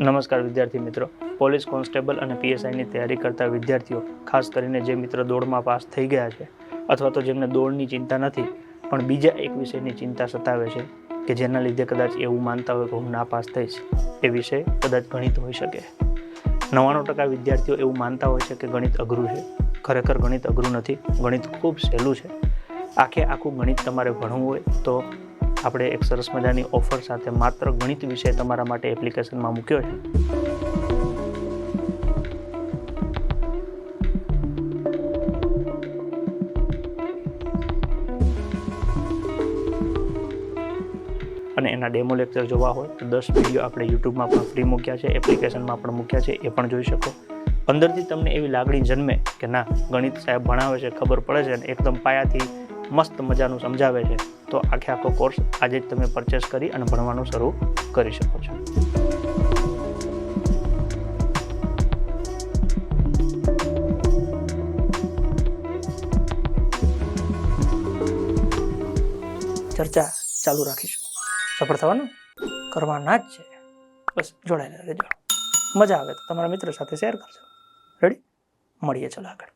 નમસ્કાર વિદ્યાર્થી મિત્રો. પોલીસ કોન્સ્ટેબલ અને પીએસઆઈની તૈયારી કરતા વિદ્યાર્થીઓ, ખાસ કરીને જે મિત્ર દોડમાં પાસ થઈ ગયા છે, અથવા તો જેમને દોડની ચિંતા નથી, પણ બીજા એક વિષયની ચિંતા સતાવે છે, કે જેના લીધે કદાચ એવું માનતા હોય કે હું ના પાસ થઈશ, એ વિષય કદાચ ગણિત હોઈ શકે. નવ્વાણું ટકા વિદ્યાર્થીઓ એવું માનતા હોય છે કે ગણિત અઘરું છે. ખરેખર ગણિત અઘરું નથી. ગણિત ખૂબ સહેલું છે. આખે આખું ગણિત તમારે ભણવું હોય તો આપણે એક સરસ મજાની ઓફર સાથે માત્ર ગણિત વિષય તમારા માટે એપ્લિકેશનમાં મૂક્યો છે. અને એના ડેમો લેક્ચર જોવા હોય તો દસ વીડિયો આપણે યુટ્યુબમાં પણ ફ્રી મૂક્યા છે, એપ્લિકેશનમાં પણ મૂક્યા છે, એ પણ જોઈ શકો. અંદરથી તમને એવી લાગણી જન્મે કે ના, ગણિત સાહેબ ભણાવે છે, ખબર પડે છે અને એકદમ પાયાથી મસ્ત મજાનું સમજાવે છે, તો આખે આખો કોર્સ આજે જ તમે પરચેસ કરી અને ભણવાનું શરૂ કરી શકો છો. ચર્ચા ચાલુ રાખીશું. સફળ થવાનું કરવાના જ છે. બસ જોડાયેલા રહેજો. મજા આવે તો તમારા મિત્રો સાથે શેર કરજો. રેડી મળીએ ચલો આગળ.